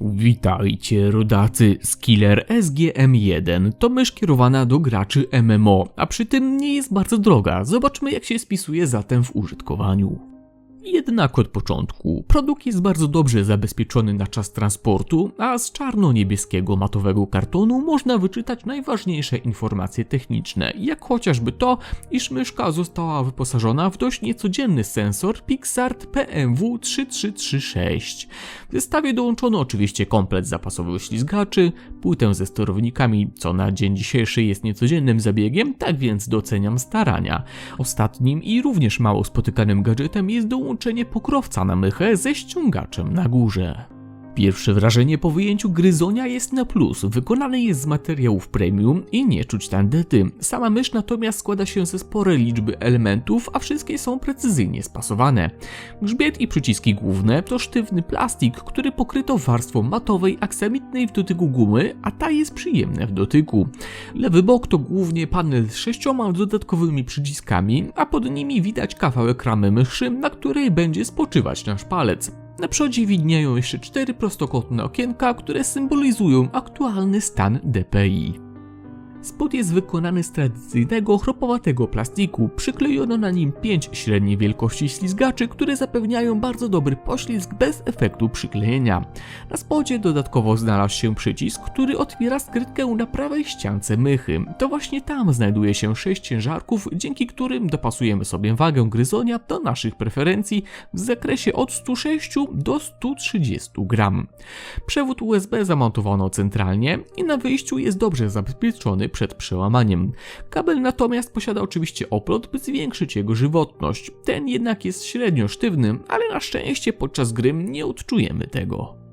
Witajcie rodacy, Skiller SGM1 to mysz kierowana do graczy MMO, a przy tym nie jest bardzo droga. Zobaczmy jak się spisuje zatem w użytkowaniu. Jednak od początku produkt jest bardzo dobrze zabezpieczony na czas transportu, a z czarno-niebieskiego matowego kartonu można wyczytać najważniejsze informacje techniczne, jak chociażby to, iż myszka została wyposażona w dość niecodzienny sensor Pixart PMW 3336. W zestawie dołączono oczywiście komplet zapasowych ślizgaczy, płytę ze sterownikami, co na dzień dzisiejszy jest niecodziennym zabiegiem, tak więc doceniam starania. Ostatnim i również mało spotykanym gadżetem jest dołączenie pokrowca na mychę ze ściągaczem na górze. Pierwsze wrażenie po wyjęciu gryzonia jest na plus. Wykonany jest z materiałów premium i nie czuć tandety. Sama mysz natomiast składa się ze sporej liczby elementów, a wszystkie są precyzyjnie spasowane. Grzbiet i przyciski główne to sztywny plastik, który pokryto warstwą matowej, aksamitnej w dotyku gumy, a ta jest przyjemna w dotyku. Lewy bok to głównie panel z sześcioma dodatkowymi przyciskami, a pod nimi widać kawałek ramy myszy, na której będzie spoczywać nasz palec. Na przodzie widnieją jeszcze cztery prostokątne okienka, które symbolizują aktualny stan DPI. Spód jest wykonany z tradycyjnego chropowatego plastiku. Przyklejono na nim 5 średniej wielkości ślizgaczy, które zapewniają bardzo dobry poślizg bez efektu przyklejenia. Na spodzie dodatkowo znalazł się przycisk, który otwiera skrytkę na prawej ściance mychy. To właśnie tam znajduje się 6 ciężarków, dzięki którym dopasujemy sobie wagę gryzonia do naszych preferencji w zakresie od 106 do 130 gram. Przewód USB zamontowano centralnie i na wyjściu jest dobrze zabezpieczony przed przełamaniem. Kabel natomiast posiada oczywiście oplot, by zwiększyć jego żywotność. Ten jednak jest średnio sztywny, ale na szczęście podczas gry nie odczujemy tego.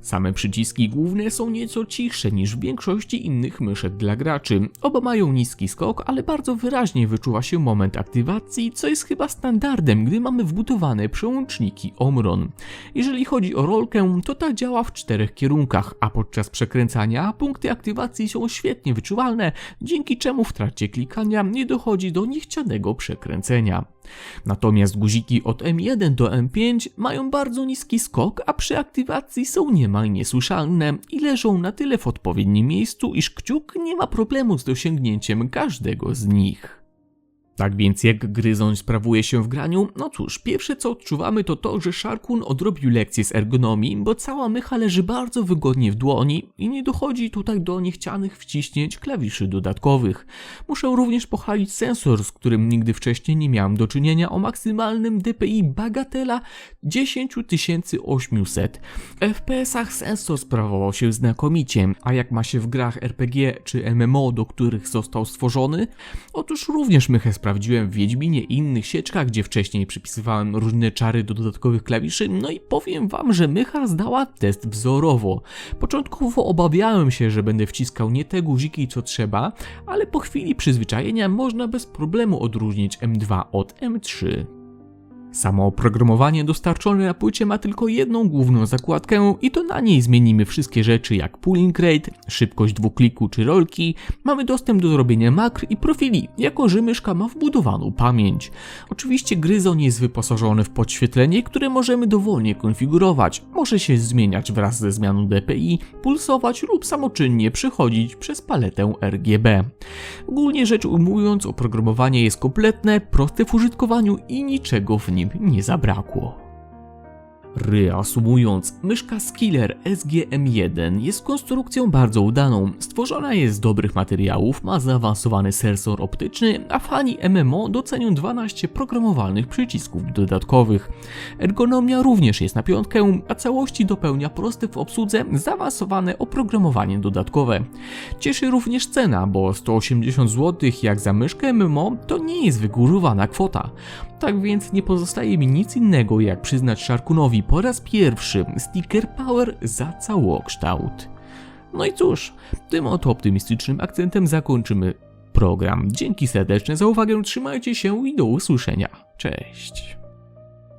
Same przyciski główne są nieco cichsze niż w większości innych myszek dla graczy. Oba mają niski skok, ale bardzo wyraźnie wyczuwa się moment aktywacji, co jest chyba standardem, gdy mamy wbudowane przełączniki Omron. Jeżeli chodzi o rolkę, to ta działa w czterech kierunkach, a podczas przekręcania punkty aktywacji są świetnie wyczuwalne, dzięki czemu w trakcie klikania nie dochodzi do niechcianego przekręcenia. Natomiast guziki od M1 do M5 mają bardzo niski skok, a przy aktywacji są niemal niesłyszalne i leżą na tyle w odpowiednim miejscu, iż kciuk nie ma problemu z dosięgnięciem każdego z nich. Tak więc jak gryzoń sprawuje się w graniu? No cóż, pierwsze co odczuwamy to to, że Sharkun odrobił lekcję z ergonomii, bo cała mycha leży bardzo wygodnie w dłoni i nie dochodzi tutaj do niechcianych wciśnięć klawiszy dodatkowych. Muszę również pochwalić sensor, z którym nigdy wcześniej nie miałem do czynienia o maksymalnym DPI bagatela 10800. W FPS-ach sensor sprawował się znakomicie, a jak ma się w grach RPG czy MMO, do których został stworzony? Otóż również mychę sprawdziłem w Wiedźminie i innych sieczkach, gdzie wcześniej przypisywałem różne czary do dodatkowych klawiszy, no i powiem wam, że mycha zdała test wzorowo. Początkowo obawiałem się, że będę wciskał nie te guziki co trzeba, ale po chwili przyzwyczajenia można bez problemu odróżnić M2 od M3. Samo oprogramowanie dostarczone na płycie ma tylko jedną główną zakładkę i to na niej zmienimy wszystkie rzeczy jak pooling rate, szybkość dwukliku czy rolki, mamy dostęp do zrobienia makr i profili, jako że myszka ma wbudowaną pamięć. Oczywiście gryzon jest wyposażony w podświetlenie, które możemy dowolnie konfigurować, może się zmieniać wraz ze zmianą DPI, pulsować lub samoczynnie przechodzić przez paletę RGB. Ogólnie rzecz ujmując, oprogramowanie jest kompletne, proste w użytkowaniu i niczego w nim nie zabrakło. Reasumując, myszka Skiller SGM1 jest konstrukcją bardzo udaną. Stworzona jest z dobrych materiałów, ma zaawansowany sensor optyczny, a fani MMO docenią 12 programowalnych przycisków dodatkowych. Ergonomia również jest na piątkę, a całości dopełnia proste w obsłudze zaawansowane oprogramowanie dodatkowe. Cieszy również cena, bo 180 zł jak za myszkę MMO to nie jest wygórowana kwota. Tak więc nie pozostaje mi nic innego jak przyznać Sharkunowi po raz pierwszy sticker power za całokształt. No i cóż, tym oto optymistycznym akcentem zakończymy program. Dzięki serdeczne za uwagę, trzymajcie się i do usłyszenia. Cześć.